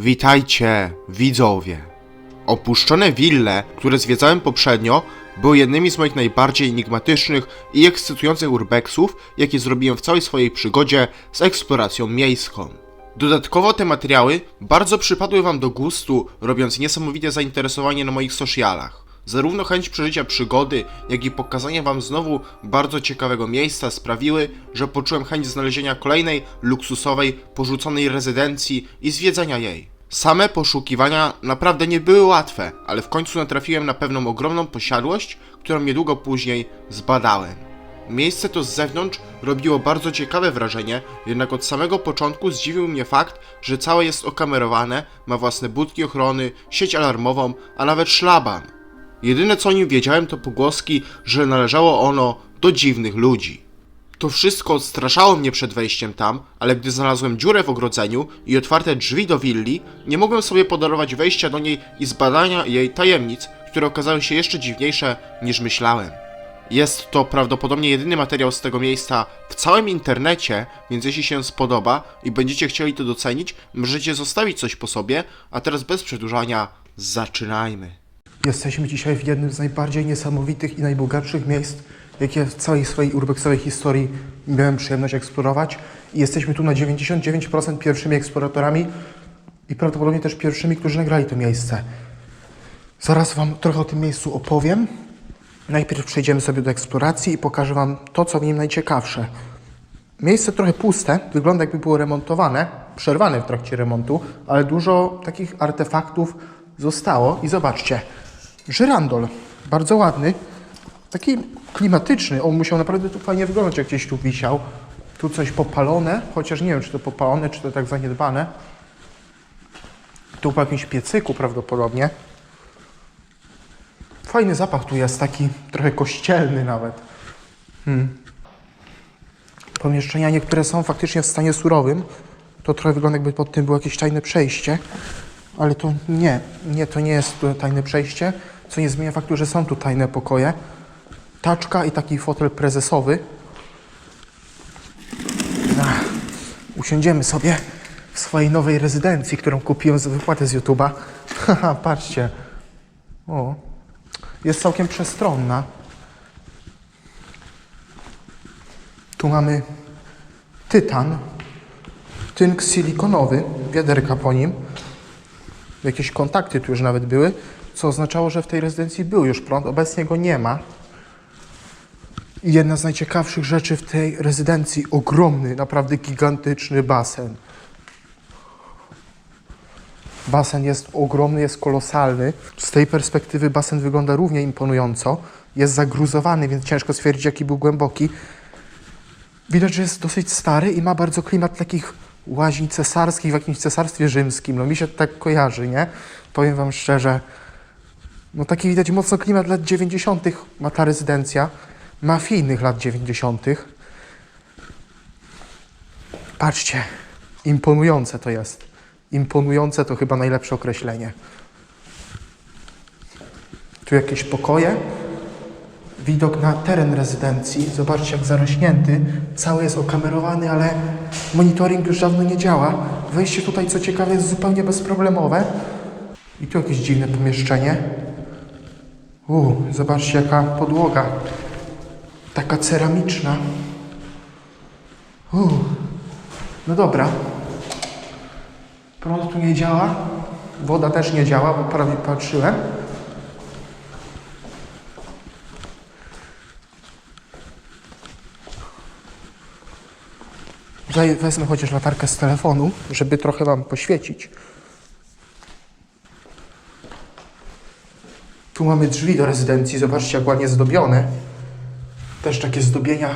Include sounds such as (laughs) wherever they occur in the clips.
Witajcie, widzowie. Opuszczone wille, które zwiedzałem poprzednio, były jednymi z moich najbardziej enigmatycznych i ekscytujących urbexów, jakie zrobiłem w całej swojej przygodzie z eksploracją miejską. Dodatkowo te materiały bardzo przypadły Wam do gustu, robiąc niesamowite zainteresowanie na moich socialach. Zarówno chęć przeżycia przygody, jak i pokazanie Wam znowu bardzo ciekawego miejsca sprawiły, że poczułem chęć znalezienia kolejnej luksusowej, porzuconej rezydencji i zwiedzenia jej. Same poszukiwania naprawdę nie były łatwe, ale w końcu natrafiłem na pewną ogromną posiadłość, którą niedługo później zbadałem. Miejsce to z zewnątrz robiło bardzo ciekawe wrażenie, jednak od samego początku zdziwił mnie fakt, że całe jest okamerowane, ma własne budki ochrony, sieć alarmową, a nawet szlaban. Jedyne co o nim wiedziałem to pogłoski, że należało ono do dziwnych ludzi. To wszystko odstraszało mnie przed wejściem tam, ale gdy znalazłem dziurę w ogrodzeniu i otwarte drzwi do willi, nie mogłem sobie podarować wejścia do niej i zbadania jej tajemnic, które okazały się jeszcze dziwniejsze niż myślałem. Jest to prawdopodobnie jedyny materiał z tego miejsca w całym internecie, więc jeśli się spodoba i będziecie chcieli to docenić, możecie zostawić coś po sobie, a teraz bez przedłużania zaczynajmy. Jesteśmy dzisiaj w jednym z najbardziej niesamowitych i najbogatszych miejsc, jakie w całej swojej urbexowej historii miałem przyjemność eksplorować. I jesteśmy tu na 99% pierwszymi eksploratorami i prawdopodobnie też pierwszymi, którzy nagrali to miejsce. Zaraz Wam trochę o tym miejscu opowiem. Najpierw przejdziemy sobie do eksploracji i pokażę Wam to, co w nim najciekawsze. Miejsce trochę puste, wygląda jakby było remontowane, przerwane w trakcie remontu, ale dużo takich artefaktów zostało. I zobaczcie, żyrandol, bardzo ładny, taki klimatyczny. On musiał naprawdę tu fajnie wyglądać, jak gdzieś tu wisiał. Tu coś popalone, chociaż nie wiem, czy to popalone, czy to tak zaniedbane. Tu po jakimś piecyku prawdopodobnie. Fajny zapach tu jest, taki trochę kościelny nawet. Pomieszczenia niektóre są faktycznie w stanie surowym. To trochę wygląda jakby pod tym było jakieś tajne przejście. Ale to nie, nie, to nie jest tajne przejście, co nie zmienia faktu, że są tu tajne pokoje. Taczka i taki fotel prezesowy. Usiądziemy sobie w swojej nowej rezydencji, którą kupiłem za wypłatę z YouTube'a. (laughs) Haha, patrzcie. O, jest całkiem przestronna. Tu mamy tytan, tynk silikonowy, wiaderka po nim. Jakieś kontakty tu już nawet były, co oznaczało, że w tej rezydencji był już prąd. Obecnie go nie ma. Jedna z najciekawszych rzeczy w tej rezydencji, ogromny, naprawdę gigantyczny basen. Basen jest ogromny, jest kolosalny. Z tej perspektywy basen wygląda równie imponująco. Jest zagruzowany, więc ciężko stwierdzić, jaki był głęboki. Widać, że jest dosyć stary i ma bardzo klimat takich łaźni cesarskich w jakimś cesarstwie rzymskim. No mi się tak kojarzy, nie? Powiem wam szczerze. No taki widać mocno klimat lat 90. ma ta rezydencja. Mafijnych lat 90. Patrzcie, imponujące to jest. Imponujące to chyba najlepsze określenie. Tu jakieś pokoje, widok na teren rezydencji. Zobaczcie, jak zarośnięty. Cały jest okamerowany, ale monitoring już dawno nie działa. Wejście tutaj, co ciekawe, jest zupełnie bezproblemowe. I tu jakieś dziwne pomieszczenie. U, zobaczcie, jaka podłoga. Taka ceramiczna. No dobra. Prąd tu nie działa. Woda też nie działa, bo prawie patrzyłem. Wezmę chociaż latarkę z telefonu, żeby trochę Wam poświecić. Tu mamy drzwi do rezydencji. Zobaczcie, jak ładnie zdobione. Też takie zdobienia.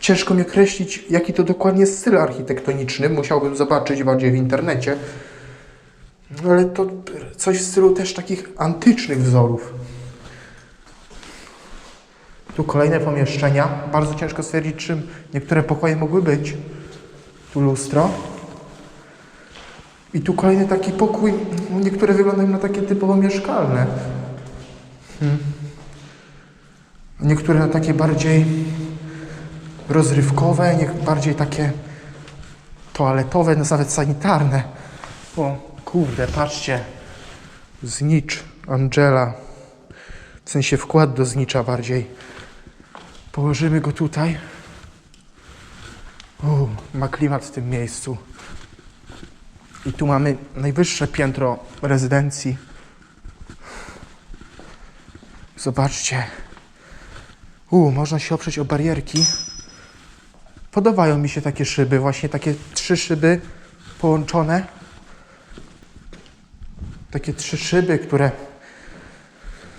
Ciężko mi określić, jaki to dokładnie styl architektoniczny. Musiałbym zobaczyć bardziej w internecie. Ale to coś w stylu też takich antycznych wzorów. Tu kolejne pomieszczenia. Bardzo ciężko stwierdzić, czym niektóre pokoje mogły być. Tu lustro. I tu kolejny taki pokój. no, Niektóre wyglądają na takie typowo mieszkalne. Hmm. Niektóre na takie bardziej rozrywkowe, nie, bardziej takie toaletowe, no nawet sanitarne. O, kurde, patrzcie. Znicz Angela. W sensie wkład do znicza bardziej. Położymy go tutaj. U, ma klimat w tym miejscu. I tu mamy najwyższe piętro rezydencji. Zobaczcie. U, można się oprzeć o barierki. Podobają mi się takie szyby, właśnie takie trzy szyby połączone. Takie trzy szyby, które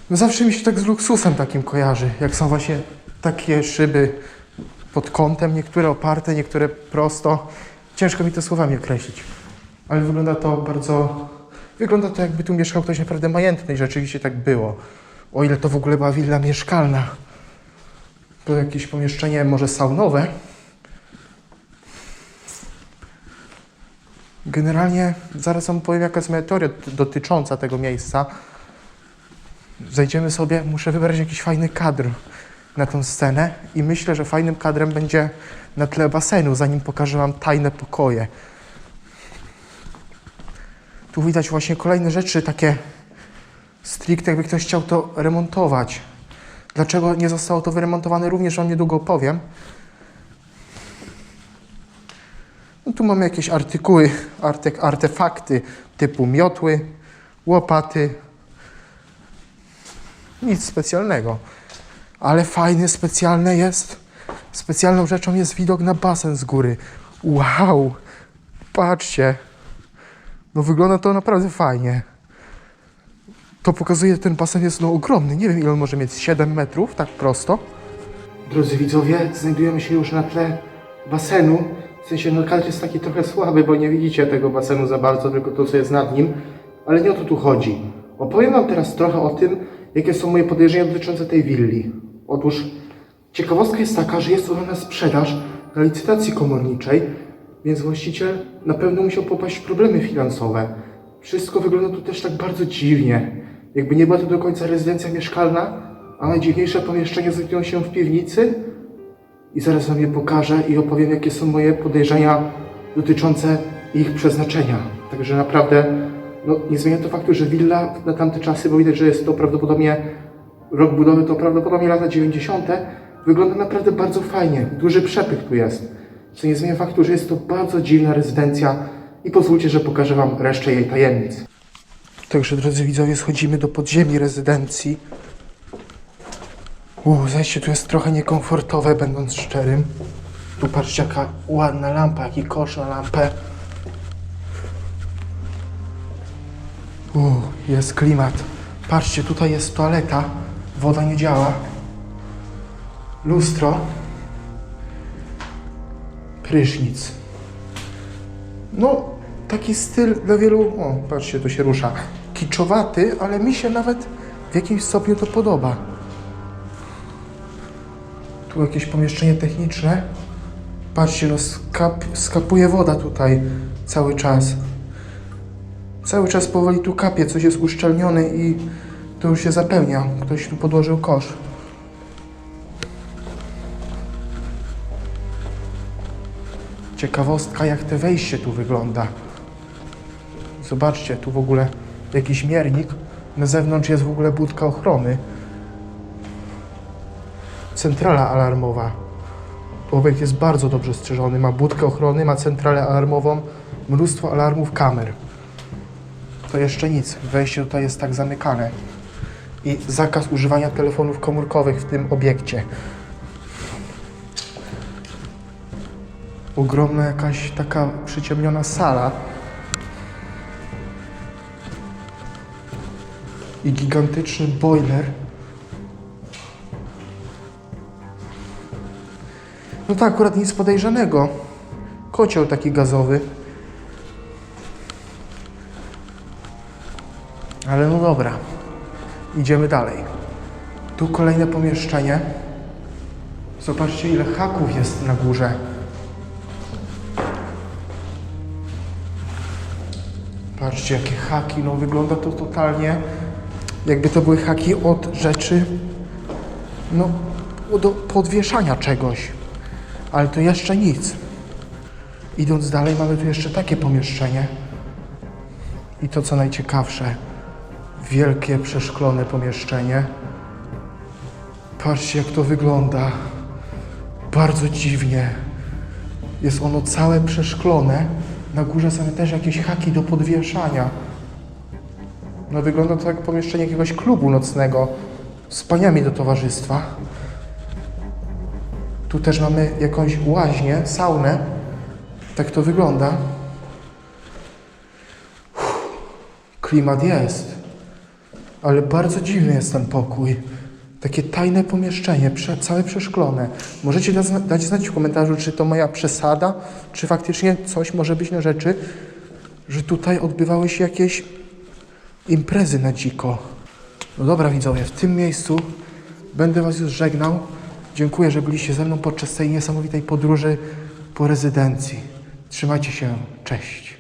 no zawsze mi się tak z luksusem takim kojarzy. Jak są właśnie takie szyby pod kątem, niektóre oparte, niektóre prosto. Ciężko mi to słowami określić. Ale wygląda to bardzo. Wygląda to, jakby tu mieszkał ktoś naprawdę majętny i rzeczywiście tak było. O ile to w ogóle była willa mieszkalna. To jakieś pomieszczenie może saunowe. Generalnie zaraz wam powiem, jaka jest moja teoria dotycząca tego miejsca. Zejdziemy sobie, muszę wybrać jakiś fajny kadr na tą scenę i myślę, że fajnym kadrem będzie na tle basenu, zanim pokażę wam tajne pokoje. Tu widać właśnie kolejne rzeczy, takie stricte, jakby ktoś chciał to remontować. Dlaczego nie zostało to wyremontowane, również wam niedługo opowiem. No tu mamy jakieś artykuły, arte, artefakty typu miotły, łopaty. Nic specjalnego. Ale fajny, specjalne jest. Specjalną rzeczą jest widok na basen z góry. Wow! Patrzcie. No wygląda to naprawdę fajnie. To pokazuje, że ten basen jest no ogromny. Nie wiem ile on może mieć, 7 metrów, tak prosto. Drodzy widzowie, znajdujemy się już na tle basenu. W sensie, no kadr jest taki trochę słaby, bo nie widzicie tego basenu za bardzo, tylko to, co jest nad nim. Ale nie o to tu chodzi. Opowiem wam teraz trochę o tym, jakie są moje podejrzenia dotyczące tej willi. Otóż ciekawostka jest taka, że jest ona na sprzedaż na licytacji komorniczej, więc właściciel na pewno musiał popaść w problemy finansowe. Wszystko wygląda tu też tak bardzo dziwnie. Jakby nie była to do końca rezydencja mieszkalna, a najdziwniejsze pomieszczenia znajdują się w piwnicy. I zaraz wam je pokażę i opowiem, jakie są moje podejrzenia dotyczące ich przeznaczenia. Także naprawdę, no nie zmienia to faktu, że willa na tamte czasy, bo widać, że jest to prawdopodobnie rok budowy, to prawdopodobnie lata 90. Wygląda naprawdę bardzo fajnie. Duży przepych tu jest. Co nie zmienia faktu, że jest to bardzo dziwna rezydencja i pozwólcie, że pokażę wam resztę jej tajemnic. Także drodzy widzowie, schodzimy do podziemi rezydencji. Uuu, zajście tu jest trochę niekomfortowe, będąc szczerym. Tu patrzcie, jaka ładna lampa, jaki kosz na lampę. Uuu, jest klimat. Patrzcie, tutaj jest toaleta. Woda nie działa. Lustro. Prysznic. No, taki styl dla wielu... O, patrzcie, tu się rusza. Kiczowaty, ale mi się nawet w jakimś stopniu to podoba. Tu jakieś pomieszczenie techniczne. Patrzcie, no skap, skapuje woda tutaj cały czas. Cały czas powoli tu kapie, coś jest uszczelnione i to już się zapełnia. Ktoś tu podłożył kosz. Ciekawostka, jak te wejście tu wygląda. Zobaczcie, tu w ogóle jakiś miernik. Na zewnątrz jest w ogóle budka ochrony. Centrala alarmowa. Obiekt jest bardzo dobrze strzeżony. Ma budkę ochrony, ma centralę alarmową, mnóstwo alarmów kamer. To jeszcze nic. Wejście tutaj jest tak zamykane. I zakaz używania telefonów komórkowych w tym obiekcie. Ogromna jakaś taka przyciemniona sala. I gigantyczny boiler. No to akurat nic podejrzanego. Kocioł taki gazowy. Ale no dobra. Idziemy dalej. Tu kolejne pomieszczenie. Zobaczcie ile haków jest na górze. Patrzcie jakie haki. No wygląda to totalnie jakby to były haki od rzeczy no do podwieszania czegoś. Ale to jeszcze nic. Idąc dalej, mamy tu jeszcze takie pomieszczenie. I to co najciekawsze, wielkie przeszklone pomieszczenie. Patrzcie jak to wygląda. Bardzo dziwnie. Jest ono całe przeszklone. Na górze są też jakieś haki do podwieszania. No wygląda to jak pomieszczenie jakiegoś klubu nocnego z paniami do towarzystwa. Tu też mamy jakąś łaźnię, saunę. Tak to wygląda. Uff, Klimat jest. Ale bardzo dziwny jest ten pokój. Takie tajne pomieszczenie, prze, całe przeszklone. Możecie da, dać znać w komentarzu, czy to moja przesada, czy faktycznie coś może być na rzeczy, że tutaj odbywały się jakieś imprezy na dziko. No dobra widzowie, w tym miejscu będę Was już żegnał. Dziękuję, że byliście ze mną podczas tej niesamowitej podróży po rezydencji. Trzymajcie się, cześć.